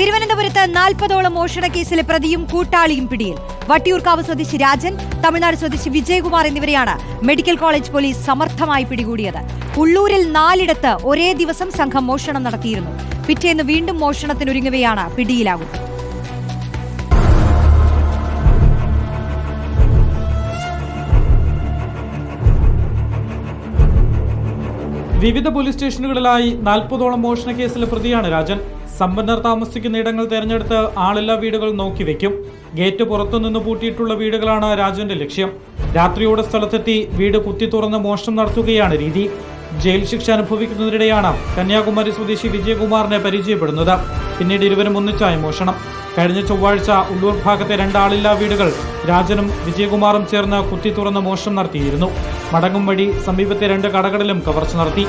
തിരുവനന്തപുരത്ത് നാൽപ്പതോളം മോഷണ കേസിലെ പ്രതിയും കൂട്ടാളിയും പിടിയിൽ. വട്ടിയൂർക്കാവ് സ്വദേശി രാജൻ തമിഴ്നാട് സ്വദേശി വിജയകുമാർ എന്നിവരെയാണ് മെഡിക്കൽ കോളേജ് പോലീസ് സമർത്ഥമായി പിടികൂടിയത്. ഉള്ളൂരിൽ നാലിടത്ത് ഒരേ ദിവസം സംഘം മോഷണം നടത്തിയിരുന്നു. പിറ്റേന്ന് വീണ്ടും മോഷണത്തിനൊരുങ്ങവെയാണ് പിടിയിലാകുന്നത്. വിവിധ പോലീസ് സ്റ്റേഷനുകളിലായി നാൽപ്പതോളം മോഷണ കേസിലെ പ്രതിയാണ് രാജൻ. സമ്പന്നർ താമസിക്കുന്ന ഇടങ്ങൾ തെരഞ്ഞെടുത്ത് ആളില്ലാ വീടുകൾ നോക്കി വെക്കും. ഗേറ്റ് പുറത്തുനിന്ന് പൂട്ടിയിട്ടുള്ള വീടുകളാണ് രാജന്റെ ലക്ഷ്യം. രാത്രിയോടെ സ്ഥലത്തെത്തി വീട് കുത്തി തുറന്ന് മോഷണം നടത്തുകയാണ് രീതി. ജയിൽ ശിക്ഷ അനുഭവിക്കുന്നതിനിടെയാണ് കന്യാകുമാരി സ്വദേശി വിജയകുമാറിനെ പരിചയപ്പെടുന്നത്. പിന്നീട് ഇരുവരും ഒന്നിച്ചായി മോഷണം. കഴിഞ്ഞ ചൊവ്വാഴ്ച ഉള്ളൂർ ഭാഗത്തെ രണ്ടാളില്ലാ വീടുകൾ രാജനും വിജയകുമാറും ചേർന്ന് കുത്തി തുറന്ന് മോഷണം നടത്തിയിരുന്നു. മടങ്ങും വഴി സമീപത്തെ രണ്ട് കടകളിലും കവർച്ച നടത്തി.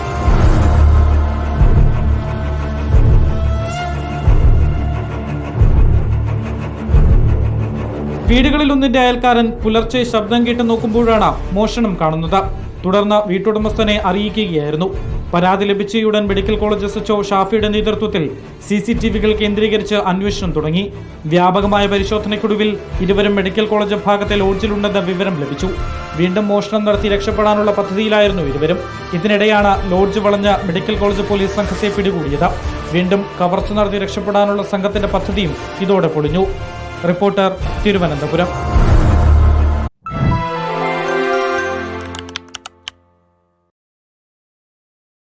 വീടുകളിലൊന്നിന്റെ അയൽക്കാരൻ പുലർച്ചെ ശബ്ദം കേട്ട് നോക്കുമ്പോഴാണ് മോഷണം കാണുന്നത്. തുടർന്ന് വീട്ടുടമസ്ഥനെ അറിയിക്കുകയായിരുന്നു. പരാതി ലഭിച്ചയുടൻ medical college S H O ഷാഫിയുടെ നേതൃത്വത്തിൽ സി സി ടി വികൾ കേന്ദ്രീകരിച്ച് അന്വേഷണം തുടങ്ങി. വ്യാപകമായ പരിശോധനയ്ക്കൊടുവിൽ ഇരുവരും മെഡിക്കൽ കോളേജ് ഭാഗത്തെ ലോഡ്ജിലുണ്ടെന്ന വിവരം ലഭിച്ചു. വീണ്ടും മോഷണം നടത്തി രക്ഷപ്പെടാനുള്ള പദ്ധതിയിലായിരുന്നു ഇരുവരും. ഇതിനിടെയാണ് ലോഡ്ജ് വളഞ്ഞ മെഡിക്കൽ കോളേജ് പോലീസ് സംഘത്തെ പിടികൂടിയത്. വീണ്ടും കവർച്ച നടത്തി രക്ഷപ്പെടാനുള്ള സംഘത്തിന്റെ പദ്ധതിയും ഇതോടെ പൊളിഞ്ഞു. റിപ്പോർട്ടർ തിരുവനന്തപുരം.